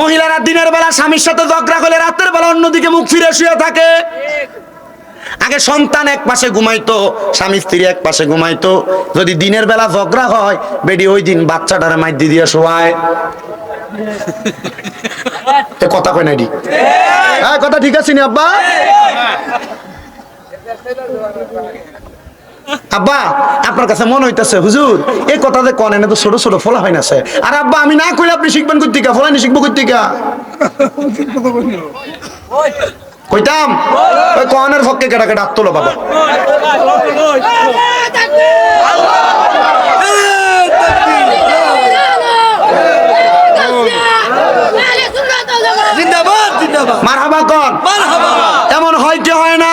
মহিলারা দিনের বেলা স্বামীর সাথে ঝগড়া করলে রাতের বেলা অন্যদিকে মুখ ফিরে শুয়ে থাকে। আগে সন্তান এক পাশে ঘুমাইতো, স্বামী স্ত্রী এক পাশে ঘুমাইতো। যদি দিনের বেলা ঝগড়া হয়, বেডি ওই দিন বাচ্চাটারে মাইর দিয়ে শোয়ায়। কথা কয় নাইডি? হ্যাঁ কথা ঠিক আছে নি আব্বা? আব্বা আপনার কাছে মনে হইতেছে হুজুর এই কথা যে কনে না তো ছোট ছোট ফলা হয় না। আর আব্বা আমি না কইলে আপনি শিখবেন কর্তিকা ফলানি শিখব কর্তিকা কইতাম? ওই কনের পক্ষে কেটা কেটা আত্মলো বাবা। মারহাবা কন। এমন হয় কি হয়। না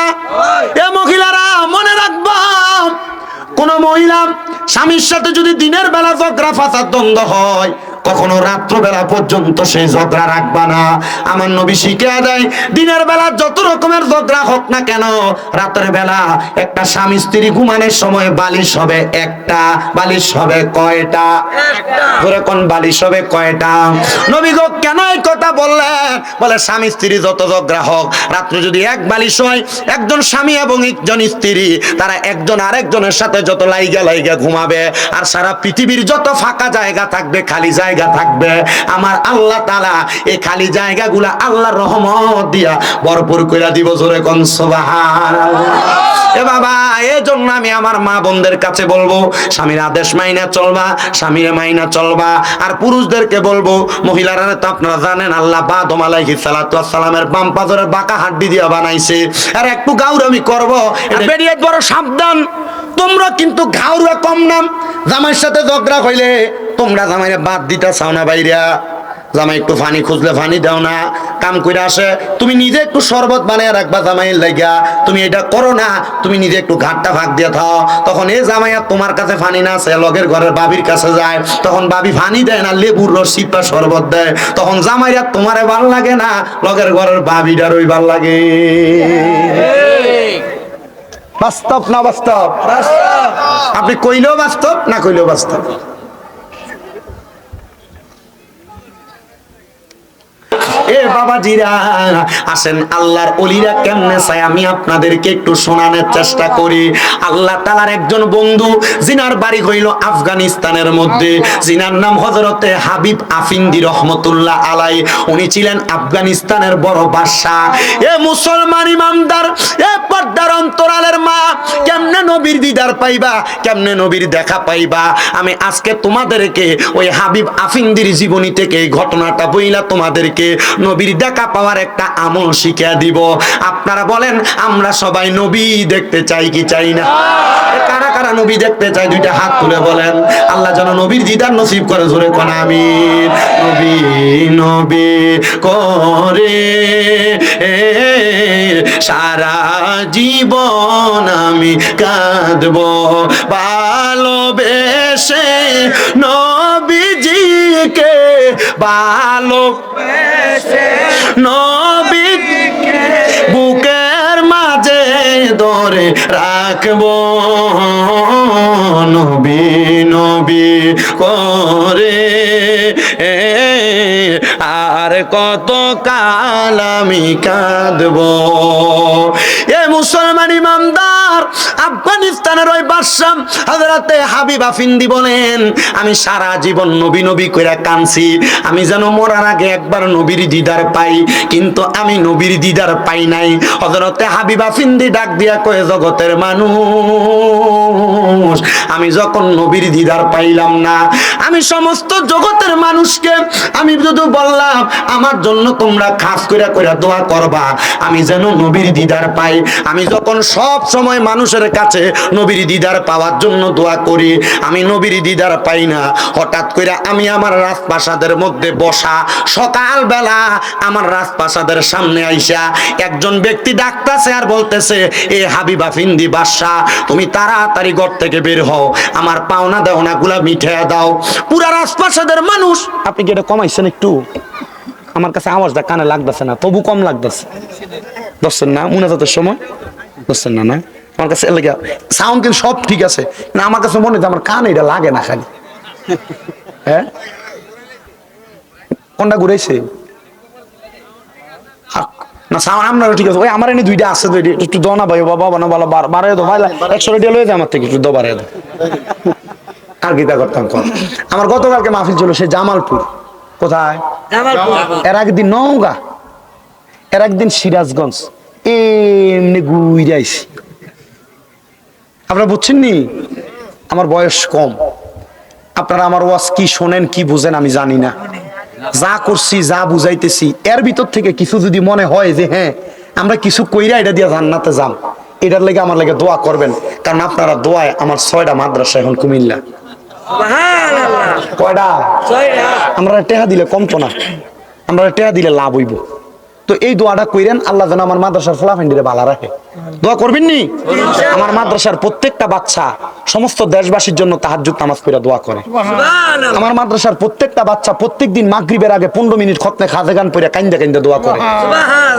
কোন মহিলা স্বামীর সাথে যদি দিনের বেলা ঝগড়া ফাঁসার দ্বন্দ্ব হয় কখনো রাত্রবেলা পর্যন্ত সেই ঝগড়া রাখবা না। আমার নবী শিখে দেয়, দিনের বেলা যত রকমের ঝগড়া হোক না কেন, রাতের বেলা একটা স্বামী স্ত্রী ঘুমানোর সময় বালিশ হবে একটা, বালিশ হবে কয়টা? কোন বালিশ হবে কয়টা? নবী গো, কেন এই কথা বললেন বলে, স্বামী স্ত্রী যত ঝগড়া হোক, রাত্রে যদি এক বালিশ হয়, একজন স্বামী এবং একজন স্ত্রী, তারা একজন আরেকজনের সাথে যত লাইগা লাইগা ঘুমাবে, আর সারা পৃথিবীর যত ফাঁকা জায়গা থাকবে, খালি জায়গা থাকবে। আমার আল্লাহ তালা এই খালি জায়গাগুলা আল্লাহর রহমত দিয়া ভরপুর কইরা দিব জোরে কোন সুবহানাল্লাহ। এ বাবা এই জন্য আমি আমার মা বোনদের কাছে বলব স্বামীর আদেশ মাইনা চলবা স্বামীর মাইনা চলবা। আর পুরুষদেরকে বলব মহিলারা তো আপনারা জানেন আল্লাহ বাদম আলাইহি সালাতু সালামের বাম পাজরের বাঁকা হাড্ডি দিয়া বানাইছে। আর একটু গাউরামি করব বেরিয়ে বড় সাবধান। তোমরা কিন্তু ঘাউরা কম নাম জামাইয়ের সাথে ঝগড়া হইলে তোমরা জামাইরে বাদ দিতে চাও না বাইরা। জামাই একটু ফানি খুঁজলে ফানি দাও না। কাম করে আসে তুমি নিজে একটু শরবত বানিয়ে রাখবা জামাইয়ের লাইগা। তুমি এটা করো না তুমি নিজে একটু ঘাটটা ভাগ দিয়ে থাও। তখন এই জামাইয়া তোমার কাছে ফানি না আছে লগের ঘরের বাবির কাছে যায়। তখন বাবি ফানি দেয় না লেবুর রস সিপা শরবত দেয়। তখন জামাইয়া তোমারে ভালো লাগে না লগের ঘরের বাবিটার ওই ভালো লাগে। বাস্তব না বাস্তব। আপনি কইলেও বাস্তব না কইলেও বাস্তব? এ বাবাজিরা, আসেন আল্লাহর অলিরা কেমনে চাই আমি আপনাদেরকে একটু শোনানোর চেষ্টা করি। আল্লাহ তালার একজন বন্ধু, জিনার বাড়ি হইল আফগানিস্তানের মধ্যে। জিনার নাম হজরতে হাবিব আফিন্দি রহমতুল্লাহ আলাই উনি ছিলেন আফগানিস্তানের বড় বাদশাহ। এ মুসলমান ইমামদার, এ পর্দার অন্তরালের মা, কেমনে নবীর দিদার পাইবা, কেমনে নবীর দেখা পাইবা? আমি আজকে তোমাদেরকে ওই হাবিব আফিন্দির জীবনী থেকে ঘটনাটা বইলা তোমাদেরকে নবীর দেখা পাওয়ার একটা আমল শিখিয়ে দিব। আপনারা বলেন, আমরা সবাই নবী দেখতে চাই কি চাই না? কারা কারা নবী দেখতে চাই দুইটা হাত তুলে বলেন। আল্লাহ যেন নবীর দিদার নসিব করে জোরে কোন, আমিন। নবী নবী করে সারা জীবন আমি কাঁদব। ভালোবেসে নবীজিকে ভালো নবীকে বুকের মাঝে ধরে রাখব। নবী নবী করে। আর কত কাল আমি কাঁদব। এ মুসলমান ইমানদার আফগানিস্তানের ওই বাদশাহ হযরতে হাবিব আফিন্দি বলেন, আমি সারা জীবন নবী নবী কইরা কানছি আমি যেন মরার আগে একবার নবীর দিদার পাই, কিন্তু আমি নবীর দিদার পাই নাই। হযরতে হাবিব আফিন্দি ডাক দিয়া কয়ে, জগতের মানুষ, আমি যখন নবীর দিদার পাইলাম না, আমি সমস্ত জগতের মানুষকে আমি যদি বললাম, আমার জন্য তোমরা খাস কইরা কইরা দোয়া করবা, আমি যেন নবীর দিদার পাই। আমি যখন সব সময় মানুষের কাছে নবীর দিদার পাওয়ার জন্য দোয়া করি। আমি নবীর দিদার পাই না। হঠাৎ করে আমি আমার রাজপ্রাসাদের মধ্যে বসা সকাল বেলা আমার রাজপ্রাসাদের সামনে আইসা একজন ব্যক্তি ডাকতেছে আর বলতেছে, এ হাবিবা ফিন্দি বাদশাহ, তুমি তাড়াতাড়ি ঘর থেকে বের হও। আমার পাওনা দেওনা গুলা মিঠে দাও। পুরা রাজপ্রাসাদের মানুষ, আপনি কি এটা কমাইছেন একটু? আমার কাছে আওয়াজটা কানে লাগতেছে না, তবু কম লাগতেছে। দশছেন না? মুনাজাতের সময়? দশছেন না না? আমার কাছে এলাকা সাউন্ড কিন্তু সব ঠিক আছে না আমার কাছে মনে হয় আমার কানে এটা লাগে না খালি। হ্যাঁ? কোনটা ঘুরেছে না সামান আপনারও ঠিক আছে। ওই আমার এনে দুইটা আছে তো একটু দাও না ভাই বাবা বাবা ভালো বাড়াই দাও ভাই একশো রেডিয়া লয়ে যায় আমার থেকে একটু দাও বাড়াই দাও। গীতা করতাম আমার গতকালকে মাহফিল ছিল সে জামালপুর। কোথায়? এর একদিন নওগা। এর একদিন সিরাজগঞ্জ। এমনি গুইরাইছি আপনারা বুঝছেন নি আমার বয়স কম। আপনারা আমার ওয়াজ কি শোনেন কি বুঝেন আমি জানি না। যা করছি যা বুঝাইতেছি এর ভিতর থেকে কিছু যদি মনে হয় যে হ্যাঁ আমরা কিছু কইরা এটা দিয়ে জান্নাতে যাম এটার লেগে আমার লেগে দোয়া করবেন। কারণ আপনারা দোয়ায় আমার ছয়টা মাদ্রাসা এখন কুমিল্লা। কয়টা? আমরা টেহা দিলে কমতো না। আমরা টেহা দিলে লাভ হইব। তো এই দোয়াটা কইরেন আল্লাহ যেন আমার মাদ্রাসার ফলাফান্ডিরে ভালো রাখে। দোয়া করবেন নি আমার মাদ্রাসার প্রত্যেকটা বাচ্চা সমস্ত দেশবাসীর জন্য তাহাজ্জুদ নামাজ পড়ে দোয়া করে। আমার মাদ্রাসার প্রত্যেকটা বাচ্চা প্রত্যেকদিন মাগরিবের আগে পনেরো মিনিট খতনে খাজে গান পড়ে কাইন্দা কাইন্দা দোয়া করে।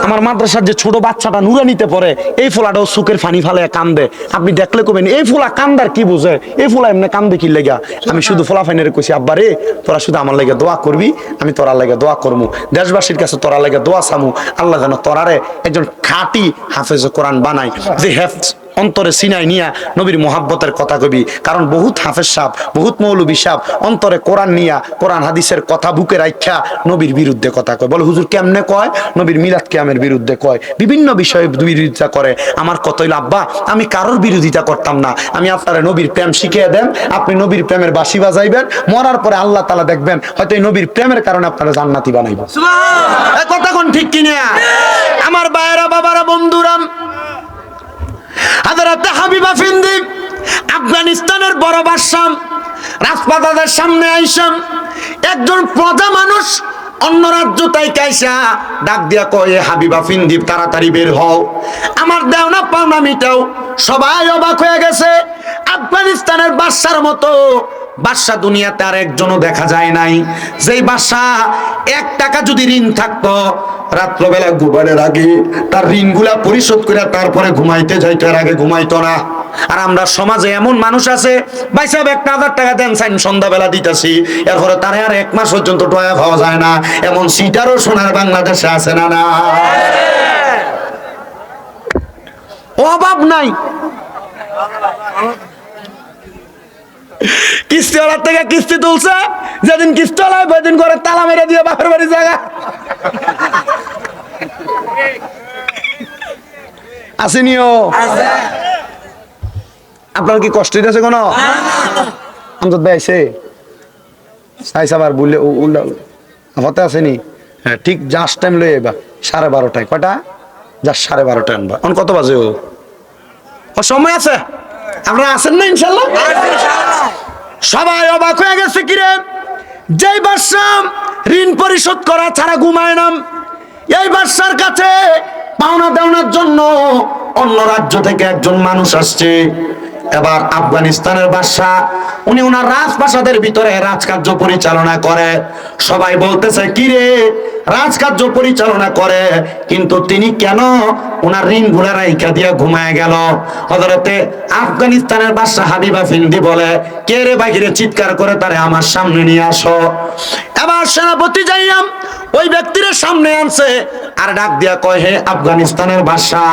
আমার মাদ্রাসার যে ছোট বাচ্চাটা নুরানিতে পড়ে এই ফোলাটাও সুখের ফানি ফালে কান্দে। আপনি দেখলে কবেন এই ফোলা কান্দার কি বুঝে? এই ফোলা এমনি কান্দে কি লেগা? আমি শুধু ফোলা ফাইনের কইছি আব্বা রে তোরা শুধু আমার লেগে দোয়া করবি আমি তোরা লেগে দোয়া করব দেশবাসীর কাছে তোরা লেগে দোয়া সামু আল্লাহ যেন তোরারে একজন খাঁটি হাফেজ কোরআন বানায়। যে হেফজ অন্তরে সিনাই নিয়া নবীর মোহাব্বতের কথা কবি। কারণ বহুত হাফেজ সাপ বহুত মৌলবি সাপ অন্তরে কোরআন নিয়া কোরআন হাদিসের কথা বুকে রাখা নবীর বিরুদ্ধে কথা কয়। বলে হুজুর কেমনে কয়? নবীর মিলাদ কেয়ামের বিরুদ্ধে কয়। বিভিন্ন বিষয়ে বিরোধিতা করে। আমার কত হইল আব্বা আমি কারোর বিরোধিতা করতাম না। আমি আপনারা নবীর প্রেম শিখিয়ে দেন। আপনি নবীর প্রেমের বাসি বাজাইবেন। মরার পরে আল্লাহ তালা দেখবেন হয়তো এই নবীর প্রেমের কারণে আপনারা জান্নাতি বানাইব এ কথা কোন ঠিক কিনা? আমার বায়রা বাবারা বন্ধুরাম হাবিবা ফিন্দি আফগানিস্তানের বড় বাদশাহ রাজপাতাদের সামনে আইসাম একজন প্রজা মানুষ অন্য রাজ্য তাই কাইসা ডাক দিয়া কয়ে হাবিবা ফিন্দিপ তাড়াতাড়ি বের হও। আমার দেওনা পাওনা মিটাও। সবাই অবাক হয়ে গেছে। আফগানিস্তানের বাদশার মতো বাদশা দুনিয়াতে আর একজনও দেখা যায় নাই। যেই বাদশা এক টাকা যদি ঋণ থাকতো রাত্রবেলা ঘুমানোর আগে তার ঋণগুলা পরিশোধ করে তারপরে ঘুমাইতে যাইতো এর আগে ঘুমাইতো না। আর আমরা সমাজে এমন মানুষ আছে, ভাই সাহেব, একটা হাজার টাকা দেন, সাইন সন্ধ্যাবেলা দিতেছি। এরপরে তারে আর এক মাস পর্যন্ত টয়া খাওয়া যায় না। এমন সিটারও সোনার বাংলাদেশে আছে না না? অভাব নাই। কিস্তিওয়ালার থেকে কিস্তি তুলছে, যেদিন কিস্তিওয়ালা হয় ওইদিন করে তালা মেরে দিয়ে বাপের বাড়ি জায়গা। আসেনিও, আপনার কি কষ্ট হইতেছে কোনো? আমজাদ ভাই আইছে সাইস আবার বললে উল্লা হতে আসেনি? হ্যাঁ ঠিক জাস্ট টাইম লই এবার সাড়ে বারোটায়। কয়টা? জাস্ট সাড়ে বারোটায় আনবা। এখন কত বাজে ও সময় আছে? আপনারা আছেন না, ইনশাল্লাহ? সবাই অবাক হয়ে গেছে কিরে যেই বাদশাহ ঋণ পরিশোধ করা ছাড়া ঘুমায় নাম এই বাদশার কাছে পাওনা দেওয়ার জন্য অন্য রাজ্য থেকে একজন মানুষ আসছে। এবার আফগানিস্তানের বাদশাহ, উনি ওনার রাজপ্রাসাদের ভিতরে রাজকার্য পরিচালনা করে। সবাই বলতেছে, কি রে? রাজকার্য পরিচালনা করে। কিন্তু তিনি কেন ওনার ঋণগুলা রাইখা দিয়ে ঘুমায় গেল? হজরতে আফগানিস্তানের বাদশাহ হাবিবা ফিন্দি বলে, কে রে বাহিরে চিৎকার করে তারে আমার সামনে নিয়ে আসো? এবার সেনাপতি যাইয়াম ওই ব্যক্তির সামনে আনছে। আর ডাক দিয়া কয় হে আফগানিস্তানের বাদশাহ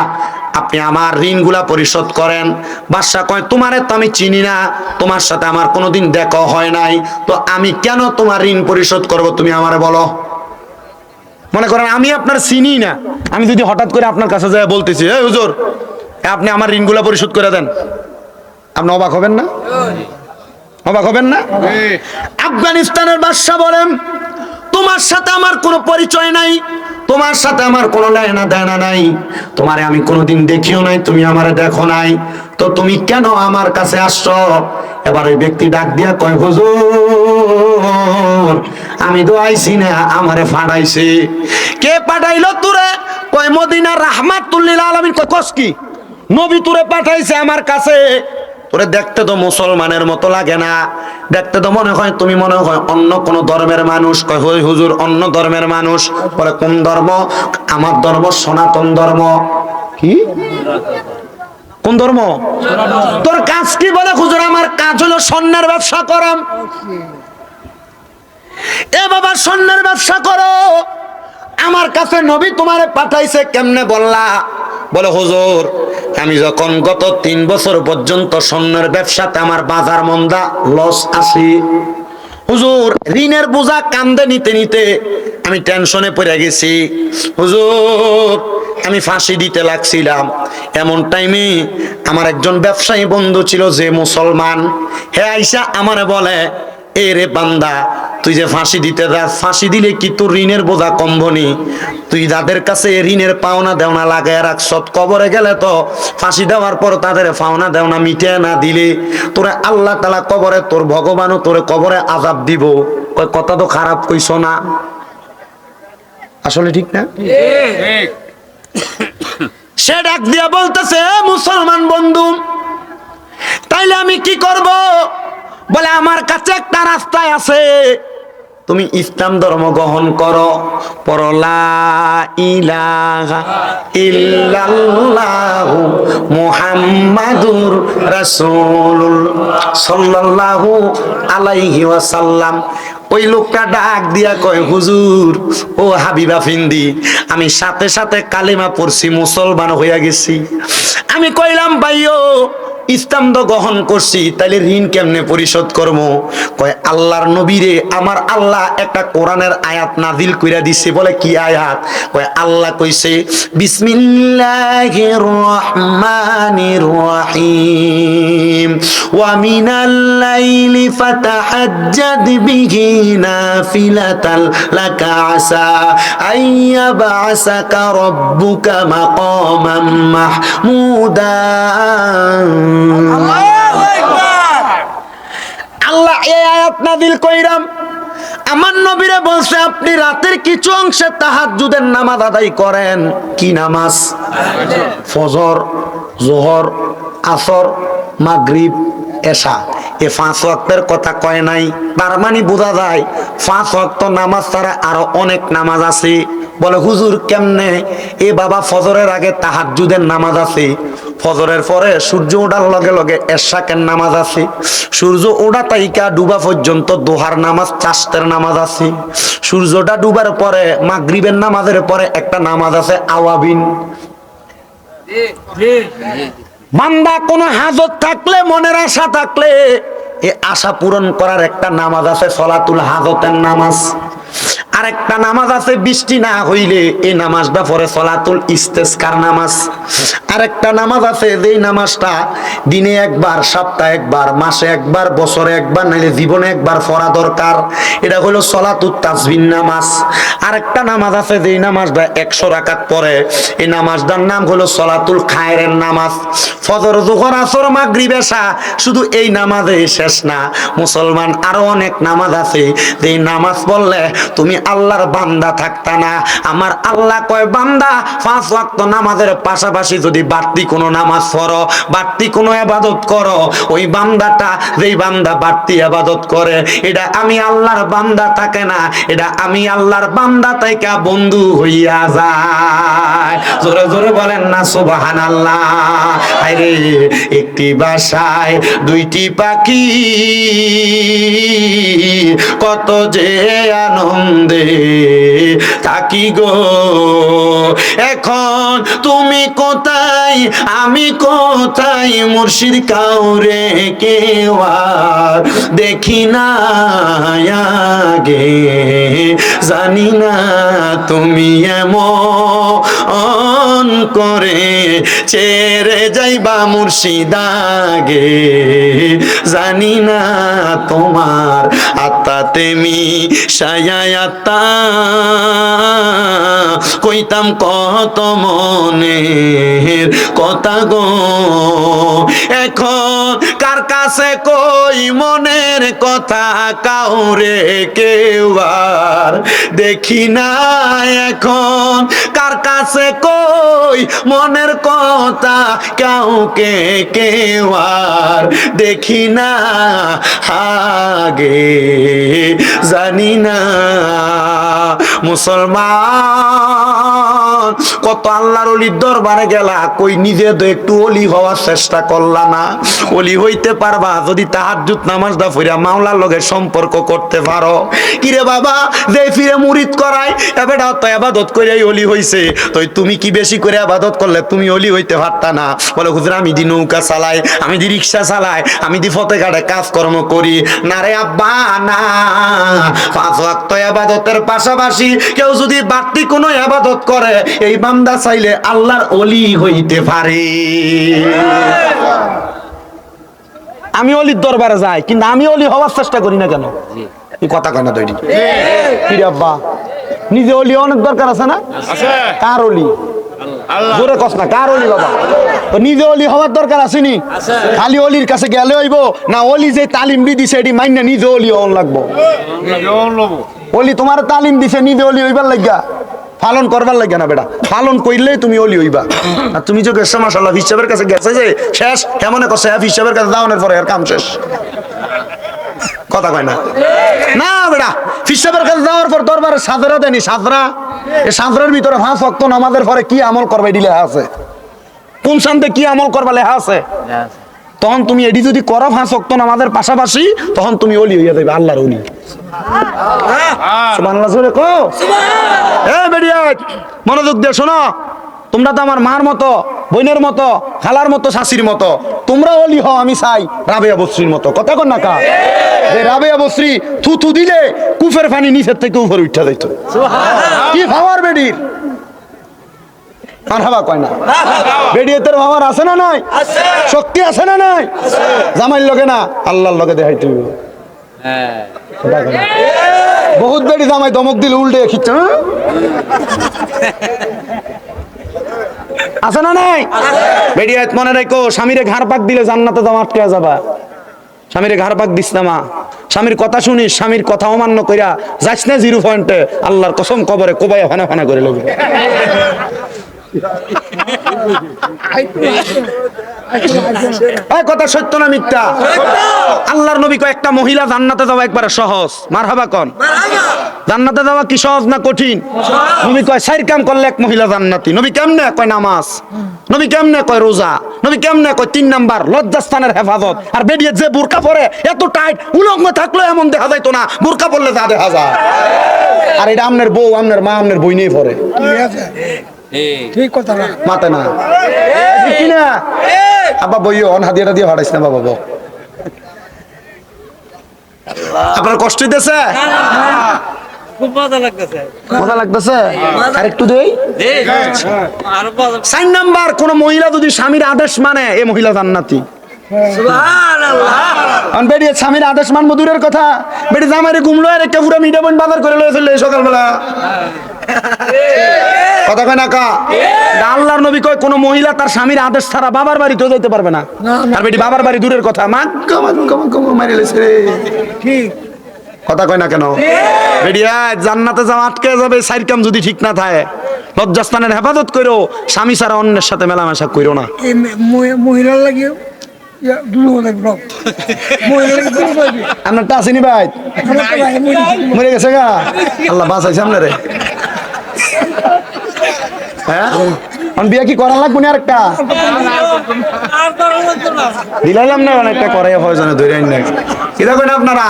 আপনি আমার ঋণগুলা পরিশোধ করেন। বাদশাহ কয় তোমারে তো আমি চিনি না তোমার সাথে আমার কোনোদিন দেখা হয় নাই। তো আমি কেন তোমার ঋণ পরিশোধ করব তুমি আমারে বলো? মনে করেন আমি আপনার চিনি না। আমি যদি হঠাৎ করে আপনার কাছে যাই বলতেছি এই হুজুর আপনি আমার ঋণগুলা পরিশোধ করে দেন। আপনি অবাক হবেন না? অবাক হবেন না? আফগানিস্তানের বাদশাহ বলেন তোমার সাথে আমার কোনো পরিচয় নাই। তোমার সাথে আমার কোনো লেনা দেনা নাই। তোমারে আমি কোনোদিন দেখিও নাই, তুমি আমারে দেখো নাই। তো তুমি কেন আমার কাছে আসছো? এবার ওই ব্যক্তি ডাক দিয়া কয়, হুজুর, আমি তো আইছি না, আমারে ফাড়াইছে। কে পাঠাইলো তোরে? কয় মদিনা রাহমাতুল্লিল আলামিন। কয়, কস কি? নবী তোরে পাঠাইছে আমার কাছে। তোরে দেখতে তো মুসলমানের মতো লাগে না। দেখতে তো মনে হয় তুমি মনে হয় অন্য কোন ধর্মের মানুষ। কয় হই হুজুর অন্য ধর্মের মানুষ। পরে কোন ধর্ম? আমার ধর্ম সনাতন ধর্ম। কি? কোন ধর্ম? তোর কাজ কি বলে হুজুর? আমার কাজ হলো স্বর্ণের ব্যবসা করাম এ বাবা স্বর্ণের ব্যবসা করো। আমার আমার কাছে নবী তোমারে পাঠাইছে কেমনে বললা? বলে, হুজুর, আমি যখন গত তিন বছর পর্যন্ত স্বর্ণের ব্যবসাতে আমার বাজার মন্দা লস আসি। হুজুর, ঋণের বোঝা কান্দে নিতে নিতে আমি টেনশনে পড়ে গেছি। হুজুর, আমি ফাঁসি দিতে লাগছিলাম। এমন টাইমে আমার একজন ব্যবসায়ী বন্ধু ছিল যে মুসলমান। হে আইসা আমারে বলে এ রে বান্দা, তুই যে ফাঁসি দিতে যাস ফাঁসি দিলে কি তোর ঋণের বোঝা কমবনি? তুই যাদের কাছে ঋণের পাওনা দেওনা লাগায় রাখছ কবরে গেলে তো ফাঁসি দেওয়ার পর তাদের পাওনা দেওনা মিটে না দিলে। তোরে আল্লাহ তালা কবরে, তোর ভগবানও তোরে কবরে আজাব দিব। কয়, কথা তো খারাপ কইছ না। আসলে ঠিক না? সে ডাক দিয়া বলতেছে মুসলমান বন্ধু, তাইলে আমি কি করব? বলে, আমার কাছে একটা রাস্তায় আছে। তুমি ইসলাম ধর্ম গ্রহণ করো। ইল্লাল্লাহু মুহাম্মাদুর রাসূলুল আলাইহি ওয়াসাল্লাম। ওই লোকটা ডাক দিয়া কয়, হুজুর, ও হাবিবা ফিন্দি, আমি সাথে সাথে কালেমা পড়ছি, মুসলমান হইয়া গেছি। আমি কইলাম ভাইও ইসলাম তো গ্রহণ করছি, তাইলে ঋণ কেমনে পরিশোধ করব? কয়, আল্লাহর নবীরে আমার আল্লাহ একটা কোরআনের আয়াত নাজিল কইরা দিছে, বলে কি আয়াত? কয়, আল্লাহ কইছে, বিসমিল্লাহির রহমানির রহিম, ওয়া মিনাল লাইলি ফাতাহাজ্জাদ বিহি নাফিলাতাল লাকা আসা আইয়াবআসাকা রাব্বুকা মাকামান মাহমুদা। আল্লাহ এ আয়াত নাজিল কইরাম। আমার নবীরে বলছে আপনি রাতের কিছু অংশে তাহাজ্জুদের নামাজ আদায় করেন। কি নামাজ? ফজর জোহর আসর মাগরিব। এশা। এ পাঁচ ওয়াক্তের কথা কয় নাই, তার মানে বোঝা যায় পাঁচ ওয়াক্ত নামাজ ছাড়া আরও অনেক নামাজ আছে। বলে, হুজুর, কেমনে? এ বাবা ফজরের আগে তাহাজ্জুদের নামাজ আছে। ফজরের পরে সূর্য ওঠার লগে লগে এরশাকের নামাজ আছে। সূর্য ওঠা তাইকা ডুবা পর্যন্ত দোহার নামাজ চাষতের নামাজ আছে। সূর্যটা ডুবার পরে, মাগরিবের নামাজের পরে একটা নামাজ আছে আওয়াবিন। বান্দা কোনো হাজত থাকলে, মনের আশা থাকলে, এ আশা পূরণ করার একটা নামাজ আছে, সলাতুল হাজতের নামাজ। আর একটা নামাজ আছে, বৃষ্টি না হইলে এই নামাজটা পরে সলাতুল ইস্তেস্কার নামাজ। আর একটা নামাজ আছে যে নামাজটা দিনে একবার, সপ্তাহে একবার, মাসে একবার, বছরে একবার, নাইলে জীবনে একবার পড়া দরকার। এটা হলো সলাতুল তাজবিন নামাজ। আর একটা নামাজ আছে, যেই নামাজটা একশো রাকাত পরে এই নামাজটার নাম হলো সলাতুল খায়রের নামাজ। ফজর, জোহর, আসর, মাগরিব, এশা শুধু এই নামাজে শেষ না। মুসলমান আরও অনেক নামাজ আছে, যেই নামাজ পড়লে তুমি আল্লাহর বান্দা থাকতা না। আমার আল্লাহ কয়, বান্দা, পাঁচ ওয়াক্ত নামাজের পাশাপাশি যদি বাড়তি কোনো নামাজ পড়ো, বাড়তি কোনো আবাদত করো, ওই বান্দাটা যেই বান্দা বাড়তি আবাদত করে, এটা আমি আল্লাহর বান্দা থাকে না, এটা আমি আল্লাহর বান্দা তাইকা বন্ধু হইয়া যায়। জোরে জোরে বলেন না সুবাহান আল্লাহ আরে একটি বাসায় দুইটি পাখি, কত যে আনন্দে থাকি গো, এখন তুমি কোথায়? আমি কোথায়? মুর্শিদ কাউরে কেউ আর দেখি না আগে। জানি না তুমি এমন করে ছেড়ে যাইবা মুর্শিদাগে জানি না তোমার আত্মা তেমি সায়াতা কইতাম কত মনের কথা গো। এখন কার কাছে কই মনের কথা, কাউরে কেউ আর দেখি না। এখন কার কাছে কই মনের কথা, কাউকে কেউ আর দেখি না। আগে জানি না। মুসলমান, কত আল্লাহর অলির দরবারে গেলা, কই নিজে তো একটু অলি হওয়ার চেষ্টা করলা না? অলি হইতে পারবা, যদি তাহার জুত নামাজ দা ফিরা মাওলার লগে সম্পর্ক করতে পারো। কিরে বাবা, যে ফিরে মুরিদ করাই এবারে তো আবাদত করে অলি হইছে। তো তুমি কি বেশি করে আবাদত করলে, তুমি অলি হইতে পারতা না? বলে, হুজুর, আমি দি নৌকা চালাই, আমি দি রিক্সা চালাই, আমি দি ফতে কাটে কাজকর্ম করি। না রে আব্বা, না। পাঁচ ওয়াক্ত আবাদতের পাশাপাশি কেউ যদি বাড়তি কোনো আবাদত করে এই বান্দা চাইলে আল্লাহর অলি হইতে পারে। আমি অলির দরবারে যাই কিন্তু আমি অলি হওয়ার চেষ্টা করি না কেন? এই কথা কয় না তৈরি আব্বা? নিজে অলি অনেক দরকার আছে না? কার অলি জোরে কস না কার অলি বাবা? তো নিজে অলি হওয়ার দরকার আসেনি খালি অলির কাছে গেলে হইব না অলি যে তালিম দি দিছে এটি মাইনা নিজে অলি হন লাগবো। অলি তোমার তালিম দিছে নিজে অলি হইবার লাগিয়া। পালন করবার লাগে না বেটা। পালন করলে তুমি অলি হইবা। আর তুমি যে গেছো মাসাল্লাহ হিসাবের কাছে গেছে যে শেষ। কেমন কছে হিসাবের কাছে যাওয়ানোর পরে আর কাম শেষ। কথা কয় না? না বেটা হিসাবের কাছে যাওয়ার পর দরবারে সাদরা দেনি সাদরা এই সাদরার ভিতরে ফাঁস ভক্ত নামাজের পরে কি আমল করবে এটি লেখা আছে? কোন শান্তে কি আমল করবা লেখা আছে? তখন তুমি এটি যদি করো ফাঁস নামাজের পাশাপাশি তখন তুমি অলি হইয়া যাবে আল্লাহর অলি। সুবহানাল্লাহ। জোরে কো এ বেরিয়া মনোযোগ দিয়ে শোনো। তোমরা তো আমার মার মতো বোনের মতো খালার মতো শাশির মতো। তোমরা অলি হও আমি চাই রাবেয়া বস্রির মতো। কথা কন না কা যে রাবেয়া বস্রি থু থু দিলে কুফের পানি নিচের থেকে উপরে উঠা যাইতো। কি ভাবার বেডির? মারহাবা কয় না? বেডিয়েতের ভাবার আছে না নাই? শক্তি আছে না নাই? জামাইর লগে না আল্লাহর লগে কয় না। বহুত বেড়ি জামাই দমক দিলে উল্টে খিচ্ছে হ্যাঁ? আছে না নাই? বেড়িয়াত মনে রাখো স্বামীরে ঘাড় পাক দিলে জান্নাতে দাম আটকে যাবা। স্বামীরে ঘাড় পাক দিস না মা। স্বামীর কথা শুনিস, স্বামীর কথা অমান্য কইরা যাস না জিরো পয়েন্টে, আল্লাহর কসম কবরে কোবাইয়া ফানা ফানা করে লবি কথা সত্য না মিথ্যা? আল্লাহর নবী কয়, একটা মহিলা জান্নাতে যাওয়া একবারে সহজ। মারহাবা কন। জান্নাতে যাওয়া কি সহজ না কঠিন? নবী কয়, সাইর কাম করলে এক মহিলা জান্নাতি। নবী কেমনে কয়, নামাজ? নবী কেমনে কয়, রোজা? নবী কেমনে কয়, তিন নাম্বার লজ্জাস্থানের হেফাজত। আর বেরিয়ে যে বুরকা পরে, এত টাইট, উলঙ্গ থাকল এমন দেখা যাইতো না, বুরকা পরলে যা দেখা যায়। আর এটা আমনের বউ, আমনের মা, আমনের বই নিয়ে পড়ে। ঠিক কথা? না মাতে না। ঠিক কি না? আব্বা বইও অন হাদিয়াটা দিয়ে হারাইস না বাবা আপনার কষ্ট হইতেছে? খুব মজা লাগতেছে। মজা লাগতেছে? আর একটু দেই? আরও মজা নাম্বার কোন মহিলা যদি স্বামীর আদেশ মানে এ মহিলা জান্নাতি। বেরিয়ে স্বামীর আদেশ মান মধুরের কথা। বেটি জামাইরে ঘুমলো আর একটা পুরো বোন বাজার করে লয়ে সকালবেলা। কথা কয় না কা? আল্লাহর নবী কয় কোন মহিলা তার স্বামীর আদেশ ছাড়া বাবার বাড়িতেও যেতে পারবে না। আর বেটি বাবার বাড়ি দূরের কথা। মা ঠিক। কথা কয় না কেন? বেরিয়া জান্নাতে যাওয়া আটকে যাবে সাইড কাম যদি ঠিক না থাকে। লজ্জাস্থানের হেফাজত করো স্বামী ছাড়া অন্যের সাথে মেলামেশা করো না। মহিলার লাগে দুটো লাগবে মহিলার লাগে দুটো লাগবে। আপনারটা আসেনি ভাই? আমার তো ভাই মহিলা মরে গেছে গা? আল্লাহ আপনারে হ্যাঁ? বিয়া কি করা লাগবে না আরেকটা? দিলাইলাম না অনেকটা করাই প্রয়োজনে ধরে আইন কিতা কইন আপনারা?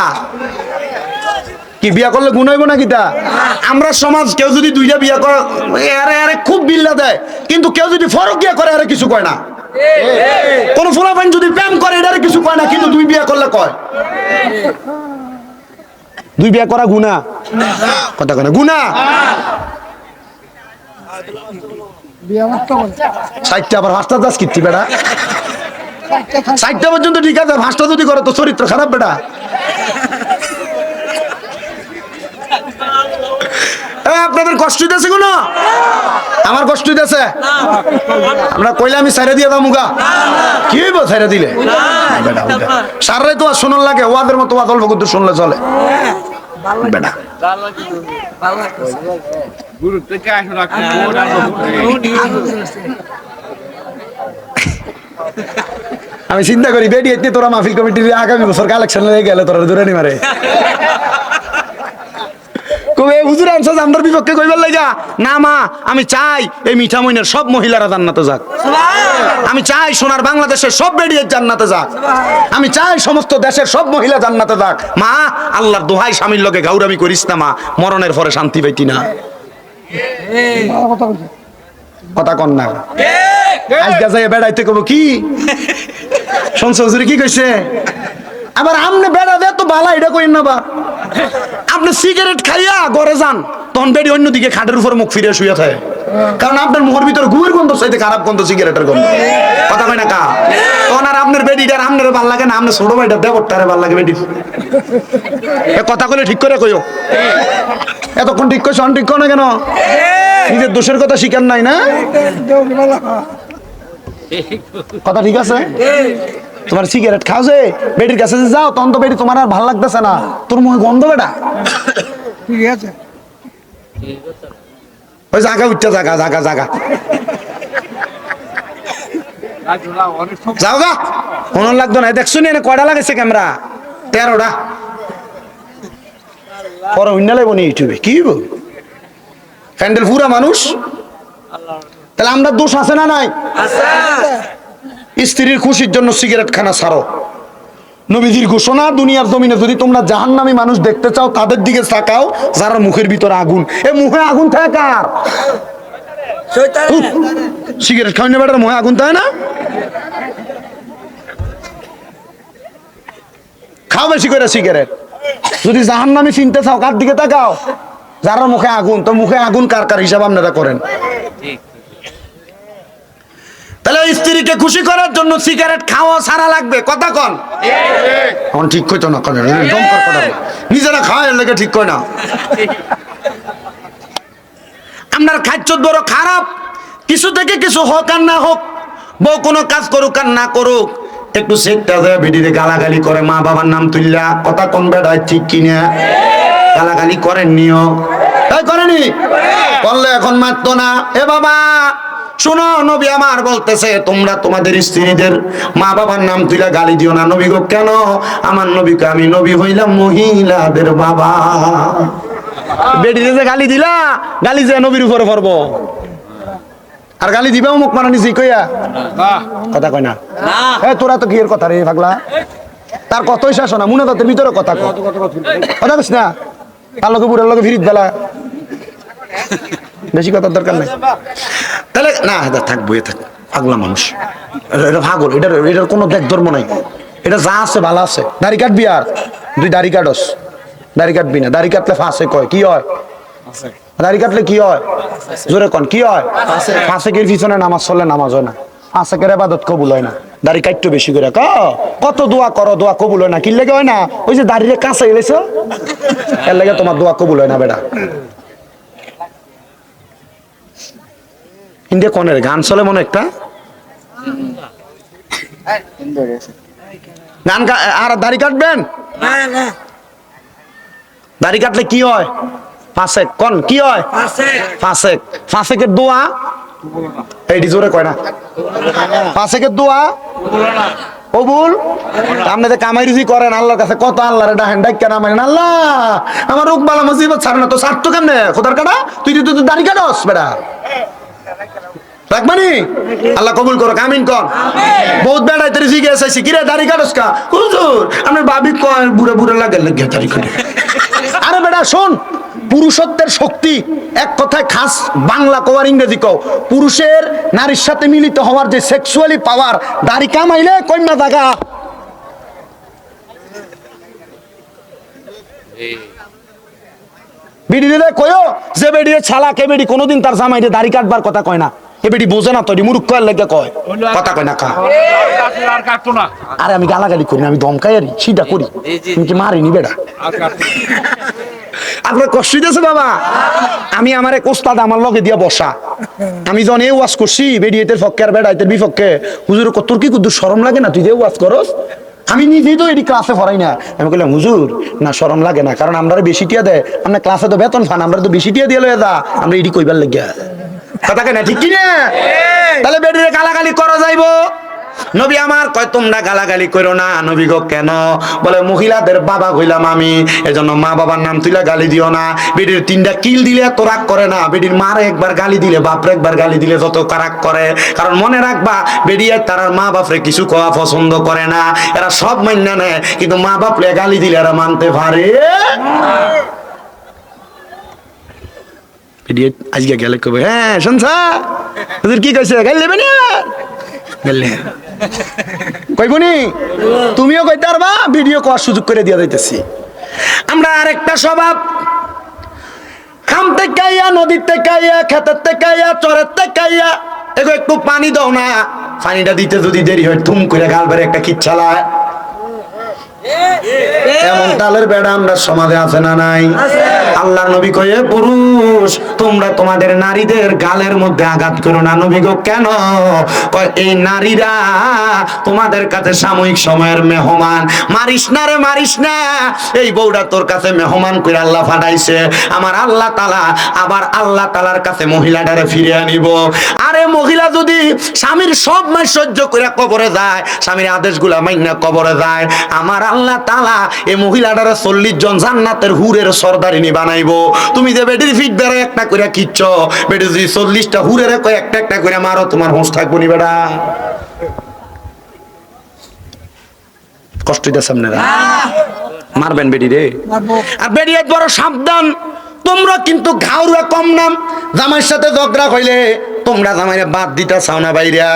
কি বিয়া করলে গুণ হইব না কিতা আমরা সমাজ কেউ যদি দুইটা বিয়া করে আরে আরে খুব বিল্লা দেয়। কিন্তু কেউ যদি ফরক বিয়া করে আরে কিছু কয় না। কোন ফুলাপাইন যদি প্রেম করে এটা কিছু কয় না কিন্তু দুই বিয়া করলে কয়। দুই বিয়া করা গুণা। কথা কয় না গুণা? আছে আপনাদের কষ্ট হইতেছে কোনো? আমার কষ্ট হইতেছে? আমরা কইলে আমি সাইরে দিয়ে দাম গা কি সাইরে দিলে? সারাই তো আর শোনার লাগে, ওয়াদের মতো অল্প কিন্তু শুনলে চলে। বেটা। গুরু থেকে আসুন আমি চিন্তা করি বেডি এতে তোরা মাহফিল কমিটির আগামী বছর কালেকশন লেগে গেলে তোরা দূরে নি মারে। কবে হুজুর আনসাজ আমরার বিপক্ষে কইবার লাগা না মা আমি চাই এই মিঠা মইনের সব মহিলারা জান্নাতে যাক। আমি চাই সোনার বাংলাদেশের সব বেরিয়ে জান্নাতে যাক। আমি চাই সমস্ত দেশের সব মহিলা জান্নাতে যাক। মা আল্লাহর দোহাই স্বামীর লগে গাউরামি করিস না মা মরণের পরে শান্তি পাইতি না। কথা কন না। আজকে যাই বেড়াইতে কব কি? শুনছো হুজুরে কি কইছে? আবার আমনে বেড়া দে তো বালা এটা কইন না বা। আপনি সিগারেট খাইয়া ঘরে যান তখন বেড়ি অন্যদিকে খাটের উপর মুখ ফিরে শুয়ে থাকে। কারণ আপনার মুখের ভিতর গুয়ের গন্ধ চাইতে খারাপ গন্ধ সিগারেটের গন্ধ। কথা কয় না কা? তখন আর আপনার বেডিটার আপনার ভালো লাগে না আপনার ছোট ভাইটার দেবরটারে ভালো লাগে বেডি। এ কথা কইলে ঠিক করে কইও। এতক্ষণ ঠিক কইছ ঠিক কো না কেন? নিজের দোষের কথা স্বীকার নাই না? কথা ঠিক আছে? তোমার সিগারেট খাও যে বেডির কাছে যে যাও তখন তো বেডি তোমার আর ভালো লাগতেছে না। তোর মুখে গন্ধ বেটা? ঠিক আছে। ওই জাগা উঠতে জাগা জাগা জাগা। যাও গা। কোনো লাগতো না। দেখছ নি এনে কয়টা লাগাইছে ক্যামেরা? তেরোটা। পরে অন্য লাগবো নি ইউটিউবে। কি প্যান্ডেল পুরা মানুষ? তাহলে আমরা দোষ আছে না নাই? স্ত্রীর খুশির জন্য সিগারেট খানা ছাড়ো। নবীজির ঘোষণা দুনিয়ার জমিনে যদি তোমরা জাহান্নামী মানুষ দেখতে চাও তাদের দিকে তাকাও যারা মুখের ভিতরে আগুন। এ মুখে আগুন থাকে কার? সিগারেট খাওয়ানো বেটার মুখে আগুন থাকে না? খাও বেশি করে সিগারেট। যদি জাহান্নামী চিনতে চাও কার দিকে তাকাও? যারা মুখে আগুন তো মুখে আগুন কার কার হিসাব আপনারা করেন? ওই স্ত্রীকে খুশি করার জন্য সিগারেট খাওয়া সারা লাগবে, কথা কন। এখন ঠিক কইতো না কন। নিজেরা খাওয়া লেগে ঠিক কয় না। আপনার খাদ্য বড় খারাপ। কিছু থেকে কিছু হোক আর না হোক, বউ কোনো কাজ করুক আর না করুক, একটু সেটটা দেয় ভিডিতে গালাগালি করে, মা বাবার নাম তুললা কথা কোন বেড়ায় ঠিক কিনা? গালাগালি করেন নিও তাই করেনি? করলে এখন মারতো না। এ বাবা! শোনো নবী আমার বলতেছে তোমরা তোমাদের স্ত্রীদের মা বাবার নাম তুলে গালি দিও না। নবী গো কেন? আমার নবীকে আমি নবী হইলাম মহিলাদের বাবা। বেডিতে যে গালি দিলা গালি যে নবীর উপরে পড়ব আর গালি দিবেও মুখ মারা নিছি কইয়া? কথা কয় না? এ তোরা তো কি এর কথা রে পাগলা? তার কতই শেষ না মুনে তাতে ভিতরে কথা কথা কইস না? তার লোকে বুড়ার লোকে ফিরিত বেলা। বেশি কথার দরকার নাই। তাহলে না এটা থাক বইয়ে থাক পাগলা মানুষ। এটা- এটা পাগল এটার এটার কোনো দেখ ধর্ম নাই। এটা যা আছে ভালো আছে। দাড়ি কাটবি আর? দুই দাড়ি কাটস। দাড়ি কাটবি না। দাড়ি কাটলে ফাঁসে কয় কি হয়? দাড়ি কাটলে কি হয়? জোরে কন কি হয়? ফাঁসেকের পিছনে নামাজ চলে নামাজ হয় না। ফাঁসেকের আবাদত কবুল হয় না। দাড়ি কাটতে বেশি করে ক? কত দোয়া করো দোয়া কবুল হয় না। কি লেগে হয় না? ওই যে দাড়িরে কাঁচা গেলেছো এর লেগে তোমার দোয়া কবুল হয় না বেটা। ইন্ডিয়া কনের? গান চলে মনে একটা? গান আর দাড়ি কাটবেন? না না দাড়ি কাটলে কি হয়? ফাঁসেক। কন? কি হয়? ফাঁসেক। ফাঁসেকের দোয়া? এইটি জোরে কয় না। ফাঁসেকের দোয়া? কবুল? আপনি যে কামাই করেন, আল্লাহর কাছে কত আল্লাহ রে ডাহেন ডাক কেন আমার আল্লাহ, আমার রোগ বালা মুসিবত ছাড় না। তো ছাড় তো কেমনে? খোদার কাটা? তুই তুই দাড়ি কাটস, বেটা। রাখবানি? আল্লাহ কবুল করো কামিন কন। বহুত বেড়াই তেরে কিরে দাড়ি কাটস কা? হুজুর আমার বাবি কয় বুড়ে বুড়ে লাগে লাগে দাড়ি কাটে। আরে শোন পুরুষত্বের শক্তি এক কথায় খাস বাংলা ইংরেজি কও। পুরুষের নারীর সাথে মিলিত হওয়ার যে সেক্সুয়ালি পাওয়ার দাড়ি কামাইলে কন্যা দাগা বিডি দিলে কয়ো যে বেডিয়ে ছালা কে বেডি কোনোদিন তার জামাইরে দাড়ি কাটবার কথা কয় না। এ বেডি বোঝে না তো মুরুখ কয়ার লেগে কয় কথা কয় না কা। আর আমি গালাগালি করি না আমি ধমকাই আরি সিধা করি। তুমি কি মারিনি বেড়া? আর আপনার কষ্ট দিতেছে বাবা। আমি আমার এক ওস্তাদ আমার লগে দিয়া বসা। আমি যখন এই ওয়াজ করছি বেডিয়েতের পক্ষে আর বেড়াইতের বিপক্ষে হুজুর কত কি কুদুর শরম লাগে না? তুই যে ওয়াজ করস আমি নিজেই তো এটি ক্লাসে পড়াই না। আমি বললাম হুজুর না শরম লাগে না কারণ আমরা বেশি টিয়া দেয়। আমরা ক্লাসে তো বেতন ফান আমরা তো বেশি টিয়া দিয়ে লয়ে দা আমরা এটি কইবার লাগিয়া কথা কেনা ঠিক কি না তাহলে বেডিরে গালাগালি করা যাইবো? নবী আমার কয় তোমরা গালাগালি করো না। নবী গো কেন? বলে মহিলাদের বাবা হইলাম আমি। এজন্য মা বাবার নাম তুইলা গালি দিও না। বেডির তিনটা কিল দিলে এত রাগ করে না। বেডির মারে একবার গালি দিলে বাপরে একবার গালি দিলে যত রাগ করে। কারণ মনে রাখবা বেরিয়ে তার মা বাপরে কিছু কোয়া পছন্দ করে না। এরা সব মান্য নেয় কিন্তু মা বাপরে গালি দিলে এরা মানতে পারে? ভিডিও আজকে গেলে কবে? হ্যাঁ শুনছা হুজুর কি কইছে? গাল না? গেলে কইবনি তুমিও কইতে পারবা ভিডিও করার সুযোগ করে দিয়া যাইতেছি আমরা আরেকটা স্বভাব। খাম থেকে আইয়া নদীর থেকে আইয়া খেতের থেকে আইয়া চরের থেকে আইয়া এগো একটু পানি দাও না। পানিটা দিতে যদি দেরি হয় থুম করে গাল বেড়ে একটা কিচ্ছালায় এমন তালের বেড়া আমরা সমাজে আছে না নাই? আল্লাহ নবী কয়ে, পুরুষ, তোমরা তোমাদের নারীদের গালের মধ্যে আঘাত করো না। নবী কেন? এই নারীরা তোমাদের কাছে সাময়িক সময়ের মেহমান। মারিস না রে, মারিস না। এই বউটা তোর কাছে মেহমান করে আল্লাহ ফাটাইছে। আমার আল্লাহ তালা আবার আল্লাহ তালার কাছে মহিলাটারে ফিরে আনিব। আরে মহিলা যদি স্বামীর সব মাস সহ্য করে কবরে যায়, স্বামীর আদেশগুলা মাইনা কবরে যায়, আমার আল্লাহ তালা এই মহিলাটারে চল্লিশ জন জান্নাতের হুরের সর্দারিনী বানাইবো। তুমি যে বেটির ফিট বেড়ে একটা করে কিচ্ছ বেটি যদি চল্লিশটা হুরের একটা একটা করে মারো তোমার হোঁস থাকব নি বেটা কষ্ট হইতেছে আপনারা? মারবেন বেটি রে। আর বেরিয়ে বড় সাবধান তোমরা কিন্তু ঘাউরা কম নাম জামাইয়ের সাথে ঝগড়া কইলে তোমরা জামাইরে বাদ দিতে চাও না বাইরা।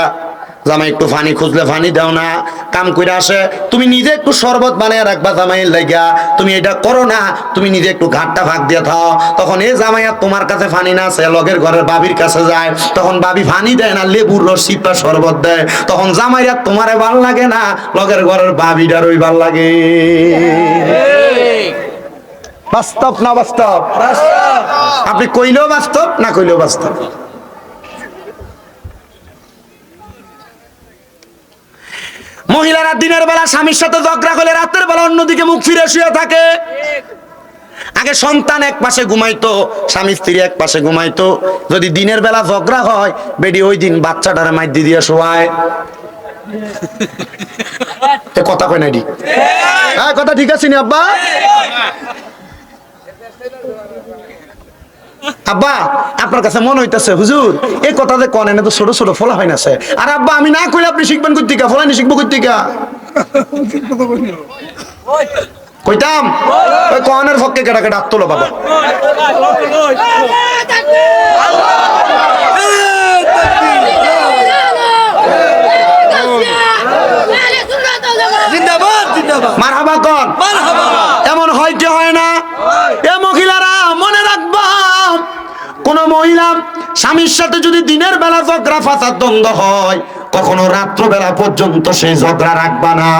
জামাই একটু ফানি খুঁজলে ফানি দাও না কাম করে আসে তুমি নিজে একটু শরবত বানিয়ে রাখবা জামাইয়ের লাগিয়া তুমি এটা করো না তুমি নিজে একটু ঘাটটা ভাগ দিয়ে থাও। তখন এই জামাইয়া তোমার কাছে ফানি না আছে লগের ঘরের বাবির কাছে যায়। তখন বাবি ফানি দেয় না লেবুর রস সিপা শরবত দেয়। তখন জামাইয়া তোমারে ভালো লাগে না লগের ঘরের বাবিটার ওই ভালো লাগে। বাস্তব না বাস্তব। আপনি কইলেও বাস্তব না কইলেও বাস্তব? মহিলারা দিনের বেলা স্বামীর সাথে ঝগড়া করলে রাতের বেলা অন্যদিকে মুখ ফিরে শুয়ে থাকে। আগে সন্তান এক পাশে ঘুমাইতো, স্বামী স্ত্রী এক পাশে ঘুমাইতো। যদি দিনের বেলা ঝগড়া হয়, বেডি ওই দিন বাচ্চাটারে মাইর দিয়ে শোয়ায়। এ কথা কয় নাই হ্যাঁ কথা ঠিক আছে নি আব্বা? আব্বা আপনার কাছে মনে হইতাছে হুজুর এই কথা যে কনে না তো ছোট ছোট ফলা হয় না আর আব্বা আমি না কইলে আপনি শিখবেন কইতিকা ফলানি শিখব বলি কইতাম? ওই কনের পক্ষে কেটা কেটা আত্মলো বাবা। জিন্দাবাদ জিন্দাবাদ। মার হাবা কন। মারহাবা। কোন মহিলা স্বামীর সাথে যদি দিনের বেলা ঝগড়া ফাঁসার দ্বন্দ্ব হয় কখনো রাত্রবেলা পর্যন্ত সেই ঝগড়া রাখবা না।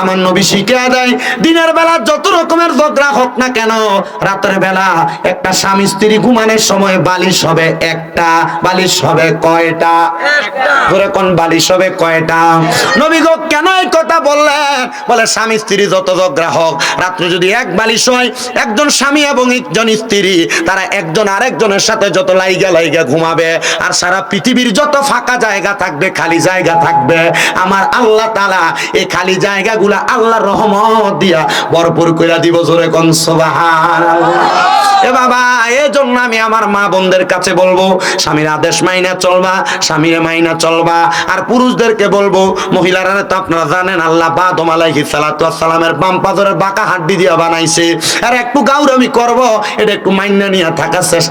আমার নবী শিখে দেয় দিনের বেলা যত রকমের ঝগড়া হোক না কেন রাতের বেলা একটা স্বামী স্ত্রী ঘুমানোর সময় বালিশ হবে একটা বালিশ হবে কয়টা? কোন বালিশ হবে কয়টা? নবী গো কেন এই কথা বললেন? বলে স্বামী স্ত্রী যত ঝগড়া হোক রাত্রে যদি এক বালিশ হয় একজন স্বামী এবং একজন স্ত্রী তারা একজন আরেকজনের সাথে যত লাইগা লাইগা ঘুমাবে, আর সারা পৃথিবীর যত ফাঁকা জায়গা থাকবে, খালি জায়গা থাকবে। আমার আল্লাহ তালা এই খালি জায়গাগুলা আল্লাহর রহমত দিয়া ভরপুর কইরা দিব জোরে এ বাবা এই জন্য আমি আমার মা বোনদের কাছে বলব, স্বামীর আদেশ মাইনা চলবা, স্বামীর মাইনা চলবা। আর পুরুষদেরকে বলব, মহিলারা তো আপনারা জানেন, আল্লাহ সালামের বাম পাথরের বাঁকা হাড্ডি দিয়া বানাইছে। আর একটু গাউরামি করব, এটা একটু মাইনা নিয়ে থাকার চেষ্টা